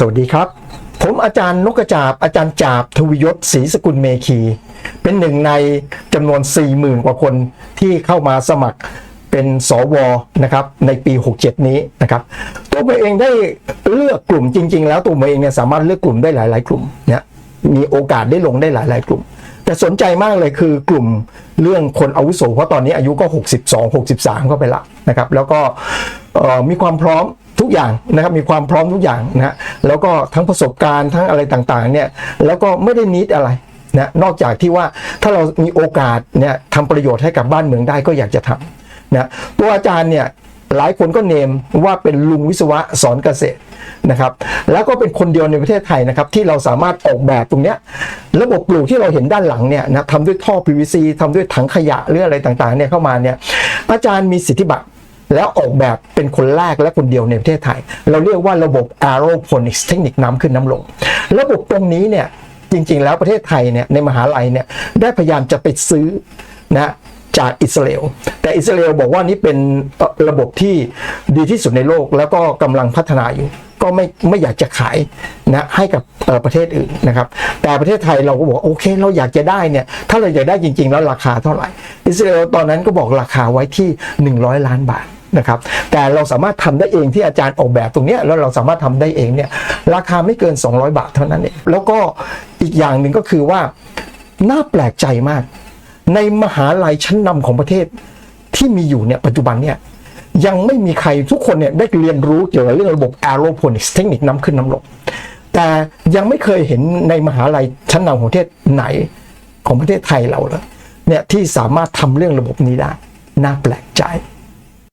สวัสดีครับ ผมอาจารย์นกกระจาบ อาจารย์จาบทวิยศศรีสกุลเมคี เป็นหนึ่งในจำนวน 40,000 กว่าคนที่เข้ามาสมัครเป็นสวนะครับในปี 67 นี้นะครับ ตัวผมเองได้เลือกกลุ่มจริง ๆ แล้วตัวผมเองเนี่ยสามารถเลือกกลุ่มได้หลาย ๆ กลุ่มเนี่ยมีโอกาสได้ลงได้หลาย ๆ กลุ่ม แต่สนใจมากเลยคือกลุ่มเรื่องคนอาวุโสเพราะตอนนี้อายุก็ 62 63 เข้าไปละนะครับ แล้วก็มีความพร้อม ทุกอย่างนะครับมีความพร้อมทุกอย่างนะฮะแล้วก็ทั้งประสบการณ์ทั้งอะไรต่างๆเนี่ยแล้วก็ไม่ได้นิดอะไรนะนอกจากที่ว่าถ้าเรามีโอกาสเนี่ยทำประโยชน์ให้กับบ้านเมืองได้ก็อยากจะทำนะตัวอาจารย์เนี่ยหลายคนก็เนมว่าเป็นลุงวิศวะสอนเกษตรนะครับ แล้วก็เป็นคนเดียวในประเทศไทยนะครับที่เราสามารถออกแบบตรงเนี้ยระบบปลูกที่เราเห็นด้านหลังเนี่ยนะทำด้วยท่อ PVC ทำด้วยถังขยะหรืออะไรต่างๆเนี่ยเข้ามาเนี่ยอาจารย์มีสิทธิบัตร แล้วออกแบบเป็นคนแรกและคนเดียวในประเทศไทย เราเรียกว่าระบบ aeroponics เทคนิคน้ำขึ้นน้ำลง ระบบตรงนี้เนี่ยจริง ๆ แล้วประเทศไทยเนี่ยในมหาลัยเนี่ยได้พยายามจะไปซื้อนะจากอิสราเอล แต่อิสราเอลบอกว่านี่เป็นระบบที่ดีที่สุดในโลกแล้วก็กำลังพัฒนาอยู่ ก็ไม่ไม่อยากจะขายนะให้กับประเทศอื่นนะครับ แต่ประเทศไทยเราก็บอกโอเค เราอยากจะได้เนี่ยถ้าเราอยากได้จริง ๆ แล้วราคาเท่าไหร่ อิสราเอลตอนนั้นก็บอกราคาไว้ที่ 100 ล้านบาท นะครับแต่เราสามารถทำได้เองที่อาจารย์ออกแบบตรงนี้แล้วเราสามารถทำได้เองเนี่ยราคาไม่เกิน 200 บาทเท่านั้นเองแล้วก็อีกอย่างหนึ่งก็คือว่าน่าแปลกใจมาก ในมหาลัยชั้นนำของประเทศที่มีอยู่เนี่ยปัจจุบันเนี่ยยังไม่มีใครทุกคนเนี่ยได้เรียนรู้เกี่ยวกับเรื่องระบบ aeroponics เทคนิคน้ำขึ้นน้ำลงแต่ยังไม่เคยเห็นในมหาลัยชั้นนำของประเทศไหนของประเทศไทยเราเลยเนี่ยที่สามารถทำเรื่องระบบนี้ได้น่าแปลกใจ